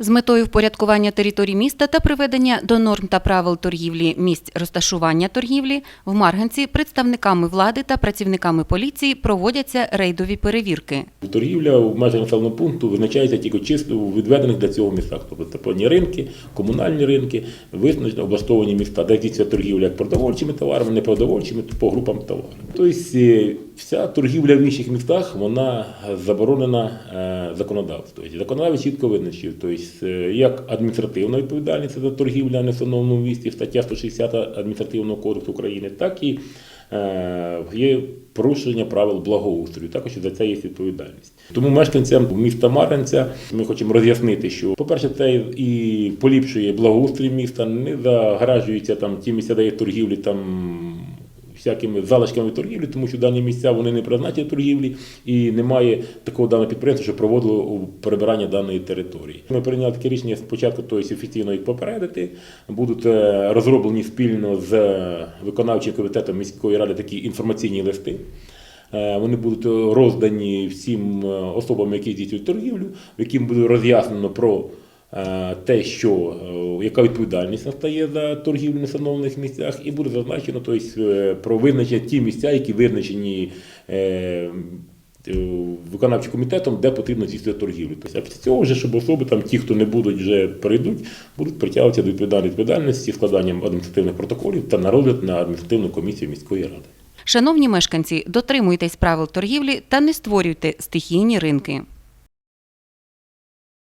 З метою впорядкування територій міста та приведення до норм та правил торгівлі місць розташування торгівлі в Марганці представниками влади та працівниками поліції проводяться рейдові перевірки. Торгівля в межах населеного пункту визначається тільки чисто у відведених для цього містах. Тобто це певні ринки, комунальні ринки, визначені облаштовані міста, де здійснюється торгівля як продовольчими товарами, непродовольчими, то по групам товарів. Тобто е, вся торгівля в інших містах вона заборонена е, законодавством. Законодавець чітко визначив, тобто як адміністративна відповідальність за торгівлю на встановленому місці, стаття 160 Адміністративного кодексу України, так і е, є порушення правил благоустрою. Також за це є відповідальність. Тому мешканцям міста Марганця ми хочемо роз'яснити, що, по-перше, це і поліпшує благоустрій міста, не загражуються там ті місця, де є торгівлі там. Всякими залишками торгівлі, тому що дані місця вони не призначені торгівлі і немає такого даного підприємства, що проводило перебирання даної території. Ми прийняли таке рішення спочатку, тобто офіційно їх попередити. Будуть е, розроблені спільно з е, виконавчим комітетом міської ради такі інформаційні листи. Е, Вони будуть роздані всім особам, які здійснюють торгівлю, в яким буде роз'яснено про те, що е, яка відповідальність настає за торгівлю на встановлених місцях, і буде зазначено тобто, е, про визначення ті місця, які визначені. е, е, Виконавчим комітетом, де потрібно здійснити торгівлю. Тобто, а після цього вже, щоб особи, там ті, хто не будуть вже перейдуть, будуть притягуватися до відповідальної відповідальності складанням адміністративних протоколів та на розгляд на адміністративну комісію міської ради. Шановні мешканці, дотримуйтесь правил торгівлі та не створюйте стихійні ринки.